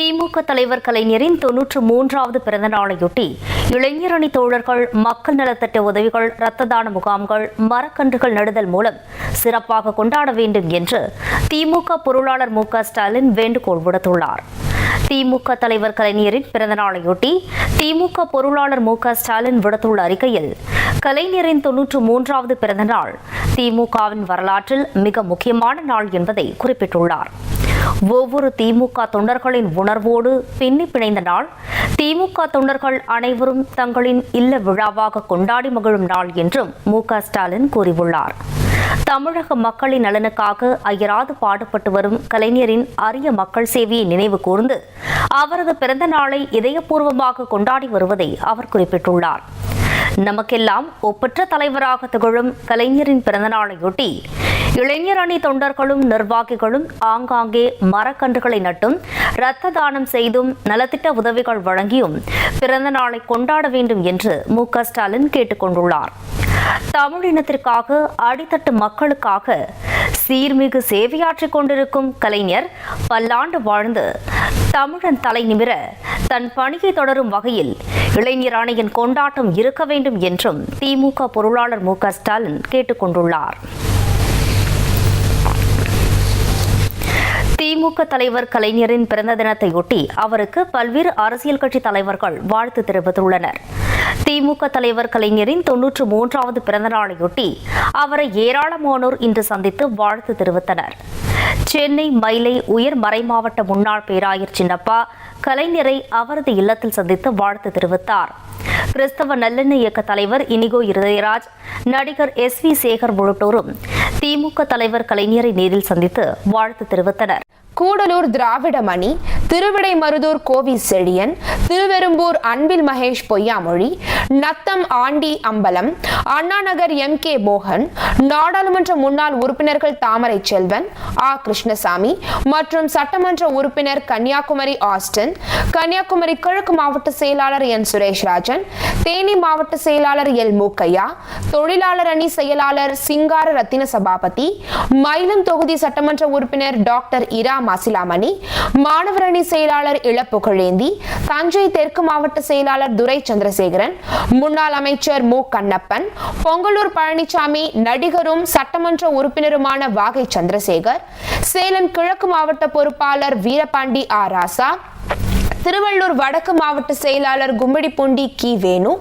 திமுக தலைவர் கலைஞரின் தொன்னூற்று மூன்றாவது பிறந்த நாளையொட்டி இளைஞரணி தோழர்கள் மக்கள் நலத்திட்ட உதவிகள் இரத்த தான முகாம்கள் மரக்கன்றுகள் நடுதல் மூலம் சிறப்பாக கொண்டாட வேண்டும் என்று திமுக பொருளாளர் மு ஸ்டாலின் வேண்டுகோள் விடுத்துள்ளார். திமுக தலைவர் கலைஞரின் பிறந்தநாளையொட்டி திமுக பொருளாளர் மு ஸ்டாலின் விடுத்துள்ள அறிக்கையில் கலைஞரின் தொன்னூற்று மூன்றாவது பிறந்த நாள் திமுகவின் வரலாற்றில் மிக முக்கியமான நாள் என்பதை குறிப்பிட்டுள்ளார். ஒவ்வொரு திமுக தொண்டர்களின் உணர்வோடு பின்னி பிணைந்த நாள். திமுக தொண்டர்கள் அனைவரும் தங்களின் இல்ல விழாவாக கொண்டாடி மகிழும் நாள் என்றும் மு ஸ்டாலின் கூறியுள்ளார். தமிழக மக்களின் நலனுக்காக அயராது பாடுபட்டு வரும் கலைஞரின் அரிய மக்கள் சேவையை நினைவு கூர்ந்து அவரது பிறந்த நாளை இதயபூர்வமாக கொண்டாடி வருவதை அவர் குறிப்பிட்டுள்ளார். நமக்கெல்லாம் ஒப்பற்ற தலைவராக திகழும் கலைஞரின் பிறந்தநாளையொட்டி இளைஞர் அணி தொண்டர்களும் நிர்வாகிகளும் ஆங்காங்கே மரக்கன்றுகளை நட்டும் இரத்த தானம் செய்தும் நலத்திட்ட உதவிகள் வழங்கியும் பிறந்த நாளை கொண்டாட வேண்டும் என்று மு க ஸ்டாலின் கேட்டுக்கொண்டுள்ளார் தமிழினத்திற்காக அடித்தட்டு மக்களுக்காக சீர்மிகு சேவையாற்றிக் கொண்டிருக்கும் கலைஞர் பல்லாண்டு வாழ்ந்து தமிழன் தலை நிமிர தன் பணியை தொடரும் வகையில் இளைஞர் அணியின் கொண்டாட்டம் இருக்க வேண்டும் என்றும் திமுக பொருளாளர் மு க ஸ்டாலின் கேட்டுக்கொண்டுள்ளார் திமுக தலைவர் கலைஞரின் பிறந்த தினத்தையொட்டி அவருக்கு பல்வேறு அரசியல் கட்சி தலைவர்கள் வாழ்த்து தெரிவித்துள்ளனர். திமுக தலைவர் கலைஞரின் தொன்னூற்று மூன்றாவது பிறந்த நாளையொட்டி அவரை ஏராளமானோர் இன்று சந்தித்து வாழ்த்து தெரிவித்தனர். சென்னை மயிலை உயர் மறைமாவட்ட முன்னாள் பேராயர் சின்னப்பா கலைஞரை அவரது இல்லத்தில் சந்தித்து வாழ்த்து தெரிவித்தார். கிறிஸ்தவ நல்லெண்ண இயக்க தலைவர் இனிகோ இருதயராஜ் நடிகர் எஸ் வி சேகர் உள்ளிட்டோரும் திமுக தலைவர் கலைஞரை நேரில் சந்தித்து வாழ்த்து தெரிவித்தனர். கூடலூர் திராவிட மணி திருவிடை மருதூர் கோவி செழியன் திருவெரும்பூர் அன்பில் மகேஷ் பொய்யாமொழி நத்தம் ஆண்டி அம்பலம் அண்ணாநகர் எம் கே மோகன் நாடாளுமன்ற முன்னாள் உறுப்பினர்கள் தாமரை செல்வன் ஆ கிருஷ்ணசாமி மற்றும் சட்டமன்ற உறுப்பினர் கன்னியாகுமரி ஆஸ்டன் கன்னியாகுமரி கிழக்கு மாவட்ட செயலாளர் என் சுரேஷ் ராஜன் தேனி மாவட்ட செயலாளர் எல் மூக்கையா தொழிலாளர் அணி செயலாளர் சிங்கார ரத்தின சபாபதி மயிலம் தொகுதி சட்டமன்ற உறுப்பினர் டாக்டர் இரா மாசிலாமணி மாணவர் அணி செயலாளர் இளப்புகழேந்தி தஞ்சை தெற்கு மாவட்ட செயலாளர் துரை சந்திரசேகரன் முன்னாள் அமைச்சர் மு. கண்ணப்பன் பொங்கலூர் பழனிசாமி நடிகரும் சட்டமன்ற உறுப்பினருமான வாகை சந்திரசேகர் சேலம் கிழக்கு மாவட்ட பொறுப்பாளர் வீரபாண்டி ஆர் ராசா திருவள்ளூர் வடக்கு மாவட்ட செயலாளர் கும்மிடிப்பூண்டி கி. வேணு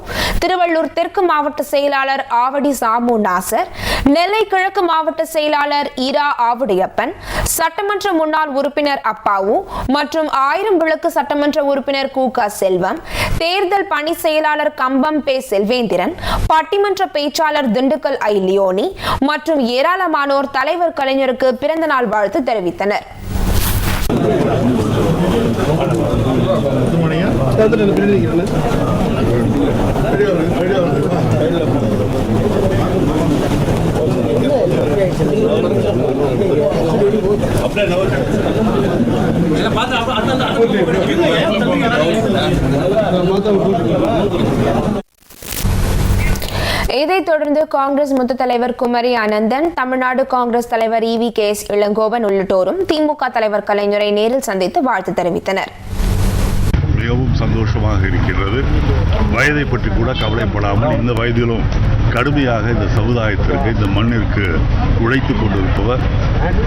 திருவள்ளூர் தெற்கு மாவட்ட செயலாளர் ஆவடி சாமு நாசர் நெல்லை கிழக்கு மாவட்ட செயலாளர் இரா ஆவுடையப்பன் சட்டமன்ற முன்னாள் உறுப்பினர் அப்பாவு மற்றும் ஆயிரம் விளக்கு சட்டமன்ற உறுப்பினர் கு. க. செல்வம் தேர்தல் பணி செயலாளர் கம்பம் பே. செல்வேந்திரன் பட்டிமன்ற பேச்சாளர் திண்டுக்கல் ஐ. லியோனி மற்றும் ஏராளமானோர் தலைவர் கலைஞருக்கு பிறந்த நாள் வாழ்த்து தெரிவித்தனர். இதைத் தொடர்ந்து காங்கிரஸ் மூத்த தலைவர் குமரி அனந்தன் தமிழ்நாடு காங்கிரஸ் தலைவர் E V K S Elangovan உள்ளிட்டோரும் திமுக தலைவர் கலைஞரை நேரில் சந்தித்து வாழ்த்து தெரிவித்தனர். மிகவும் சந்தோஷமாக இருக்கின்றது வயதை பற்றி கூட கவலைப்படாமல் இந்த வயதிலும் கடுமையாக இந்த சமுதாயத்திற்கு இந்த மண்ணிற்கு உழைத்துக் கொண்டிருப்பவர்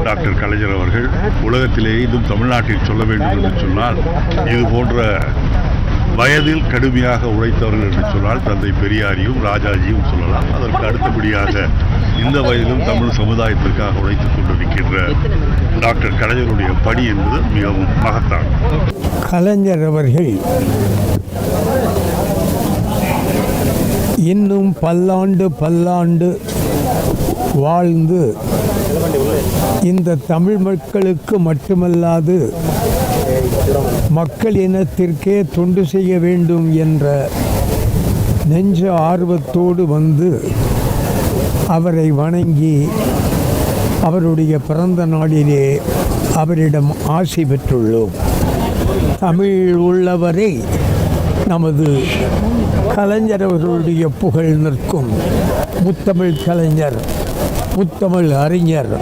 டாக்டர் கலைஞர் அவர்கள். உலகத்திலேயே இதுவும் தமிழ்நாட்டில் சொல்ல வேண்டும் என்று சொன்னால் இது போன்ற வயதில் கடுமையாக உழைத்தவர்கள் என்று சொன்னால் தந்தை பெரியாரியும் ராஜாஜியும் சொல்லலாம். அதற்கு அடுத்தபடியாக இந்த வயதிலும் தமிழ் சமுதாயத்திற்காக உழைத்துக் கொண்டிருக்கின்ற டாக்டர் கலைஞருடைய பணி என்பது மிகவும் மகத்தான் கலைஞர் அவர்கள் இன்னும் பல்லாண்டு பல்லாண்டு வாழ்ந்து இந்த தமிழ் மக்களுக்கு மட்டுமல்லாது மக்கள் இனத்திற்கே தொண்டு செய்ய வேண்டும் என்ற நெஞ்ச ஆர்வத்தோடு வந்து அவரை வணங்கி அவருடைய பிறந்த நாளிலே அவரிடம் ஆசை பெற்றுள்ளோம். தமிழ் உள்ளவரை நமது கலைஞர் அவர்களுடைய புகழ் நிற்கும். முத்தமிழ் கலைஞர் முத்தமிழ் அறிஞர்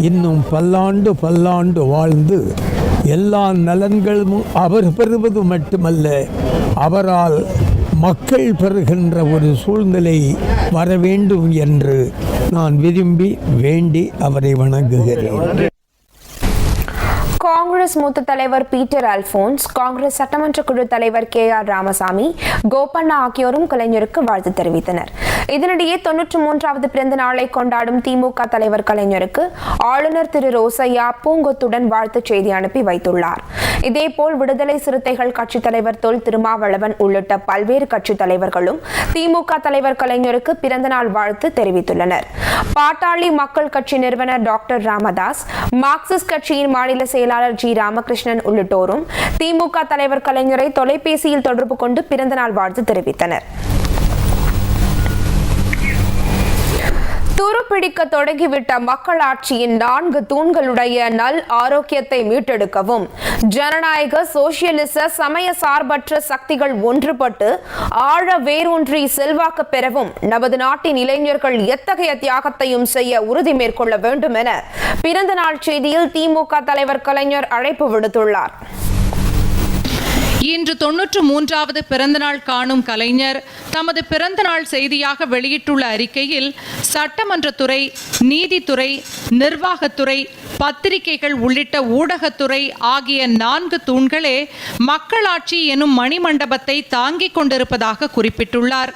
இன்னும் பல்லாண்டு பல்லாண்டு வாழ்ந்து எல்லா நலன்களும் அவர் பெறுவது மட்டுமல்ல அவரால் மக்கள் பெறுகின்ற ஒரு சூழ்நிலை வர வேண்டும் என்று நான் விரும்பி வேண்டி அவரை வணங்குகிறேன். காங்கிரஸ் மூத்த தலைவர் பீட்டர் அல்போன்ஸ் காங்கிரஸ் சட்டமன்ற குழு தலைவர் கே ஆர் ராமசாமி கோபண்ணா ஆகியோரும் கலைஞருக்கு வாழ்த்து தெரிவித்தனர். இதனிடையே தொன்னூற்றி மூன்றாவது பிறந்த நாளை கொண்டாடும் திமுக தலைவர் கலைஞருக்கு ஆளுநர் திரு ரோசையா பூங்கொத்துடன் வாழ்த்துச் செய்தி அனுப்பி வைத்துள்ளார். இதேபோல் விடுதலை சிறுத்தைகள் கட்சித் தலைவர் தொல் திருமாவளவன் உள்ளிட்ட பல்வேறு கட்சித் தலைவர்களும் திமுக தலைவர் கலைஞருக்கு பிறந்தநாள் வாழ்த்து தெரிவித்துள்ளனர். பாட்டாளி மக்கள் கட்சி நிறுவனர் டாக்டர் ராமதாஸ் மார்க்சிஸ்ட் கட்சியின் மாநில செயலாளர் ஜி. ராமகிருஷ்ணன் உள்ளிட்டோரும் திமுக தலைவர் கலைஞரை தொலைபேசியில் தொடர்பு கொண்டு பிறந்தநாள் வாழ்த்து தெரிவித்தனர். துருப்பிடிக்க தொடங்கிவிட்ட மக்களாட்சியின் நான்கு தூண்களுடைய நல் ஆரோக்கியத்தை மீட்டெடுக்கவும் ஜனநாயக சோசியலிச சமய சார்பற்ற சக்திகள் ஒன்றுபட்டு ஆழ வேரூன்றி செல்வாக்கு பெறவும் நமது நாட்டின் இளைஞர்கள் எத்தகைய தியாகத்தையும் செய்ய உறுதி மேற்கொள்ள வேண்டும் என பிறந்த நாள் செய்தியில் திமுக தலைவர் கலைஞர் அழைப்பு விடுத்துள்ளார். இன்று தொன்னூற்று மூன்றாவது பிறந்தநாள் காணும் கலைஞர் தமது பிறந்தநாள் செய்தியாக வெளியிட்டுள்ள அறிக்கையில் சட்டமன்றத்துறை நீதித்துறை நிர்வாகத்துறை பத்திரிகைகள் உள்ளிட்ட ஊடகத்துறை ஆகிய நான்கு தூண்களே மக்களாட்சி எனும் மணிமண்டபத்தை தாங்கிக் கொண்டிருப்பதாக குறிப்பிட்டுள்ளார்.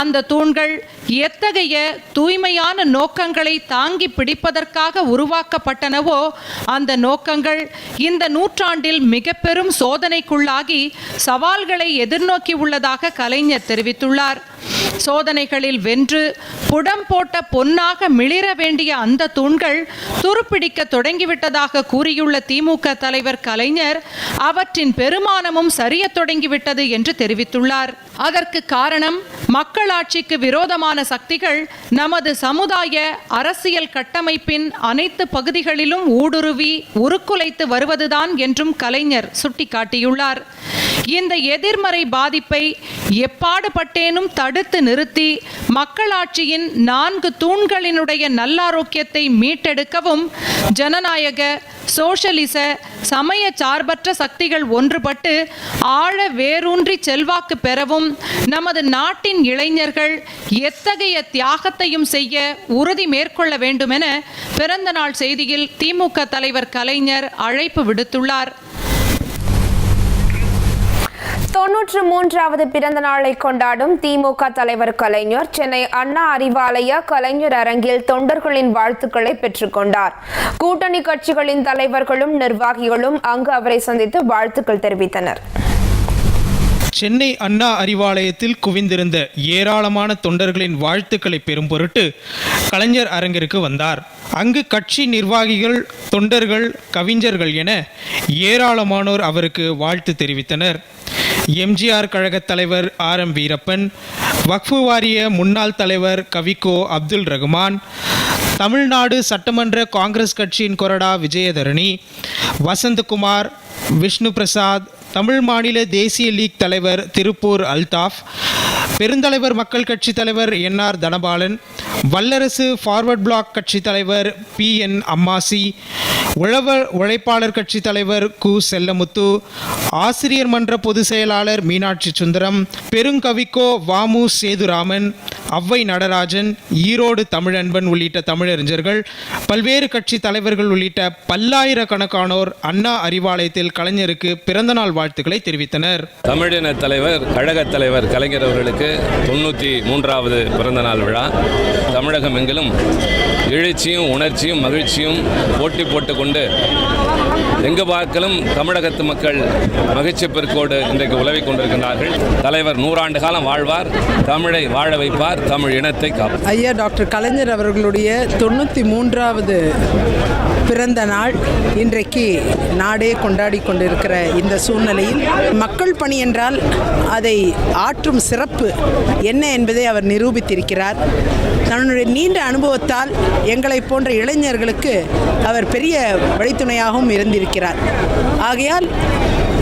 அந்த தூண்கள் எத்தகைய தூய்மையான நோக்கங்களை தாங்கி பிடிப்பதற்காக உருவாக்கப்பட்டனவோ அந்த நோக்கங்கள் இந்த நூற்றாண்டில் மிக பெரும் சோதனைக்குள்ளாகி சவால்களை எதிர்நோக்கி உள்ளதாக கலைஞர் தெரிவித்துள்ளார். சோதனைகளில் வென்று புடம் போட்ட பொன்னாக மிளிர வேண்டிய அந்த தூண்கள் துருப்பிடிக்க தொடங்கிவிட்டதாக கூறியுள்ள திமுக தலைவர் கலைஞர் அவற்றின் பெருமானமும் சரிய தொடங்கிவிட்டது என்று தெரிவித்துள்ளார். அதற்கு காரணம் மக்களாட்சிக்கு விரோதமான சக்திகள் நமது சமுதாய அரசியல் கட்டமைப்பின் அனைத்து பகுதிகளிலும் ஊடுருவி உருக்குலைத்து வருவதுதான் என்றும் கலைஞர் சுட்டிக்காட்டியுள்ளார். இந்த எதிர்மறை பாதிப்பை எப்பாடுபட்டேனும் தடுத்து நிறுத்தி மக்களாட்சியின் நான்கு தூண்களினுடைய நல்லாரோக்கியத்தை மீட்டெடுக்கவும் ஜனநாயக சோஷலிச சமய சார்பற்ற சக்திகள் ஒன்றுபட்டு ஆழ வேரூன்றி செல்வாக்கு பெறவும் நமது நாட்டின் இளைஞர்கள் எத்தகைய தியாகத்தையும் செய்ய உறுதி மேற்கொள்ள வேண்டுமென பிறந்த நாள் செய்தியில் திமுக தலைவர் கலைஞர் அழைப்பு விடுத்துள்ளார். தொன்னூற்று மூன்றாவது பிறந்த நாளை கொண்டாடும் திமுக தலைவர் கலைஞர். சென்னை அண்ணா அறிவாலய கலைஞர் அரங்கில் தொண்டர்களின் வாழ்த்துக்களை பெற்றுக்கொண்டார் கூட்டணி கட்சிகளின் தலைவர்களும் நிர்வாகிகளும் அங்கு அவரை சந்தித்து வாழ்த்துக்கள் தெரிவித்தனர். சென்னை அண்ணா அறிவாலயத்தில் குவிந்திருந்த ஏராளமான தொண்டர்களின் வாழ்த்துக்களை பெறும் பொருட்டு கலைஞர் அரங்கிற்கு வந்தார். அங்கு கட்சி நிர்வாகிகள் தொண்டர்கள் கவிஞர்கள் என ஏராளமானோர் அவருக்கு வாழ்த்து தெரிவித்தனர். எம்ஜிஆர் கழகத் தலைவர் ஆர் எம் வீரப்பன் வக்ஃபு வாரிய முன்னாள் தலைவர் கவிகோ அப்துல் ரகுமான் தமிழ்நாடு சட்டமன்ற காங்கிரஸ் கட்சியின் கொறடா விஜயதரணி வசந்தகுமார் விஷ்ணு பிரசாத் தமிழ் மாநில தேசிய லீக் தலைவர் திருப்பூர் அல்தாஃப் பெருந்தலைவர் மக்கள் கட்சி தலைவர் என் ஆர் தனபாலன் வல்லரசு ஃபார்வர்ட் பிளாக் கட்சி தலைவர் பி என் அம்மாசி உழவர் உழைப்பாளர் கட்சி தலைவர் கு செல்லமுத்து ஆசிரியர் மன்ற பொதுச் செயலாளர் மீனாட்சி சுந்தரம் பெருங்கவிக்கோ வாமு சேதுராமன் அவ்வை நடராஜன் ஈரோடு தமிழன்பன் உள்ளிட்ட தமிழறிஞர்கள் பல்வேறு கட்சி தலைவர்கள் உள்ளிட்ட பல்லாயிரக்கணக்கானோர் அண்ணா அறிவாலயத்தில் கலைஞருக்கு பிறந்தநாள் வாழ்த்துக்களை தெரிவித்தனர். தமிழின தலைவர் கழகத் தலைவர் கலைஞர் அவர்களுக்கு தொண்ணூற்றி மூன்றாவது பிறந்தநாள் விழா. தமிழகம் எங்கிலும் எழுச்சியும் உணர்ச்சியும் மகிழ்ச்சியும் போட்டி போட்டுக்கொண்டு எங்கு பார்க்கலும் தமிழகத்து மக்கள் மகிழ்ச்சி பெருக்கோடு இன்றைக்கு உலவிக் கொண்டிருக்கிறார்கள் தலைவர் நூறாண்டு காலம் வாழ்வார் தமிழை வாழ வைப்பார் தமிழ் இனத்தை காப்பார் ஐயா டாக்டர் கலைஞர் அவர்களுடைய தொண்ணூற்றி மூன்றாவது பிறந்த நாள் இன்றைக்கு நாடே கொண்டாடி கொண்டிருக்கிற இந்த சூழ்நிலையில் மக்கள் பணி என்றால் அதை ஆற்றும் சிறப்பு என்ன என்பதை அவர் நிரூபித்திருக்கிறார். தன்னுடைய நீண்ட அனுபவத்தால் எங்களை போன்ற இளைஞர்களுக்கு அவர் பெரிய வழித்துணையாகவும் இருந்திருக்கிறார். ஆகையால்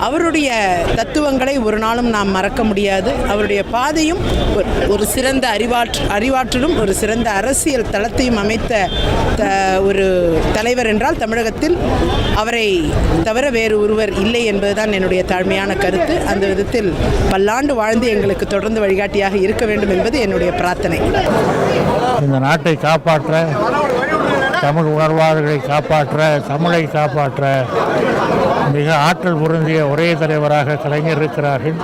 அவருடைய தத்துவங்களை ஒரு நாளும் நாம் மறக்க முடியாது. அவருடைய பாதையும் ஒரு- ஒரு சிறந்த அறிவாற்று அறிவாற்றலும் ஒரு சிறந்த அரசியல் தளத்தையும் அமைத்த த- ஒரு தலைவர் என்றால் தமிழகத்தில் அவரை தவிர வேறு ஒருவர் இல்லை என்பதுதான் என்னுடைய தாழ்மையான கருத்து. அந்த விதத்தில் பல்லாண்டு வாழ்ந்து எங்களுக்கு தொடர்ந்து வழிகாட்டியாக இருக்க வேண்டும் என்பது என்னுடைய பிரார்த்தனை. இந்த நாட்டை காப்பாற்ற தமிழ் உணர்வாளர்களை காப்பாற்ற தமிழை காப்பாற்ற மிக ஆற்றல் பொருந்திய ஒரே தலைவராக கலைஞர் இருக்கிறார்கள்.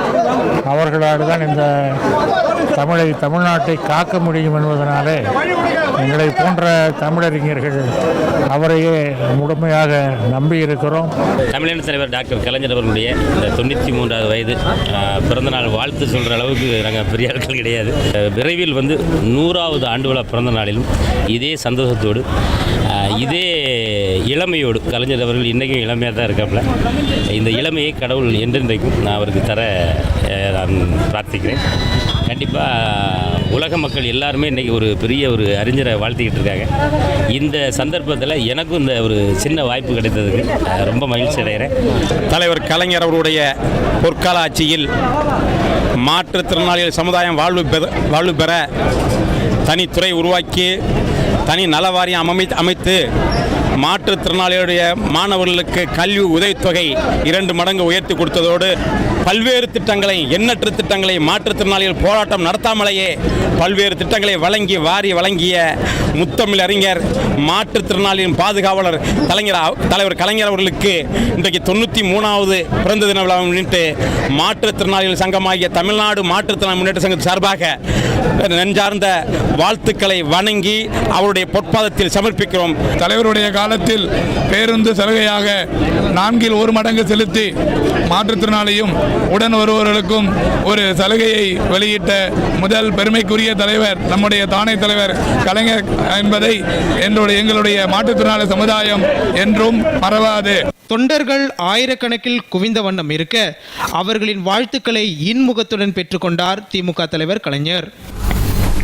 அவர்களால் தான் இந்த தமிழை தமிழ்நாட்டை காக்க முடியும் என்பதனாலே எங்களை போன்ற தமிழறிஞர்கள் அவரையே முழுமையாக நம்பி இருக்கிறோம் தமிழின தலைவர் டாக்டர் கலைஞர் அவர்களுடைய இந்த தொண்ணூற்றி மூன்றாவது வயது பிறந்தநாள் வாழ்த்து சொல்கிற அளவுக்கு நாங்கள் பெரிய ஆட்கள் கிடையாது விரைவில் வந்து நூறாவது ஆண்டு விழா பிறந்த நாளிலும் இதே சந்தோஷத்தோடு இதே இளமையோடு கலைஞர் அவர்கள் இன்றைக்கும் இளமையாக தான் இருக்காப்புல இந்த இளமையை கடவுள் என்றென்றைக்கும் நான் அவருக்கு தர நான் பிரார்த்திக்கிறேன். கண்டிப்பாக உலக மக்கள் எல்லாருமே இன்றைக்கி ஒரு பெரிய ஒரு அறிஞரை வாழ்த்திக்கிட்டு இருக்காங்க. இந்த சந்தர்ப்பத்தில் எனக்கும் இந்த ஒரு சின்ன வாய்ப்பு கிடைத்ததுக்கு ரொம்ப மகிழ்ச்சி அடைகிறேன். தலைவர் கலைஞர் அவருடைய பொற்கால ஆட்சியில் மாற்றுத்திறனாளிகள் சமுதாயம் வாழ்வு பெற வாழ்வு பெற தனித்துறை உருவாக்கி தனி நலவாரியம் அமை அமைத்து மாற்றுத்திறனாளியுடைய மாணவர்களுக்கு கல்வி உதவித்தொகை இரண்டு மடங்கு உயர்த்தி கொடுத்ததோடு பல்வேறு திட்டங்களை எண்ணற்ற திட்டங்களை மாற்றுத்திறனாளிகள் போராட்டம் நடத்தாமலேயே பல்வேறு திட்டங்களை வழங்கி வாரி வழங்கிய முத்தமிழ் அறிஞர் மாற்றுத்திறனாளியின் பாதுகாவலர் கலைஞர் தலைவர் கலைஞர் அவர்களுக்கு இன்றைக்கு தொண்ணூற்றி மூணாவது பிறந்த தின விழாவை முன்னிட்டு மாற்றுத்திறனாளிகள் சங்கமாகிய தமிழ்நாடு மாற்றுத்திறனாளி முன்னேற்ற சங்கத்தின் சார்பாக நெஞ்சார்ந்த வாழ்த்துக்களை வணங்கி அவருடைய பொற்பாதத்தில் சமர்ப்பிக்கிறோம். தலைவருடைய காலத்தில் பேருந்து சலுகையாக நான்கில் ஒரு மடங்கு செலுத்தி மாற்றுத்திறனாளியும் உடன் வருபவர்களுக்கும் ஒரு சலுகையை வெளியிட்ட முதல் பெருமைக்குரிய தலைவர் நம்முடைய தானை தலைவர் கலைஞர் என்பதை என்னுடைய எங்களுடைய மாற்றுத்திறனாளி சமுதாயம் என்றும் மறவாது. தொண்டர்கள் ஆயிரக்கணக்கில் குவிந்த வண்ணம் இருக்க அவர்களின் வாழ்த்துக்களை இன்முகத்துடன் பெற்றுக்கொண்டார் திமுக தலைவர் கலைஞர்.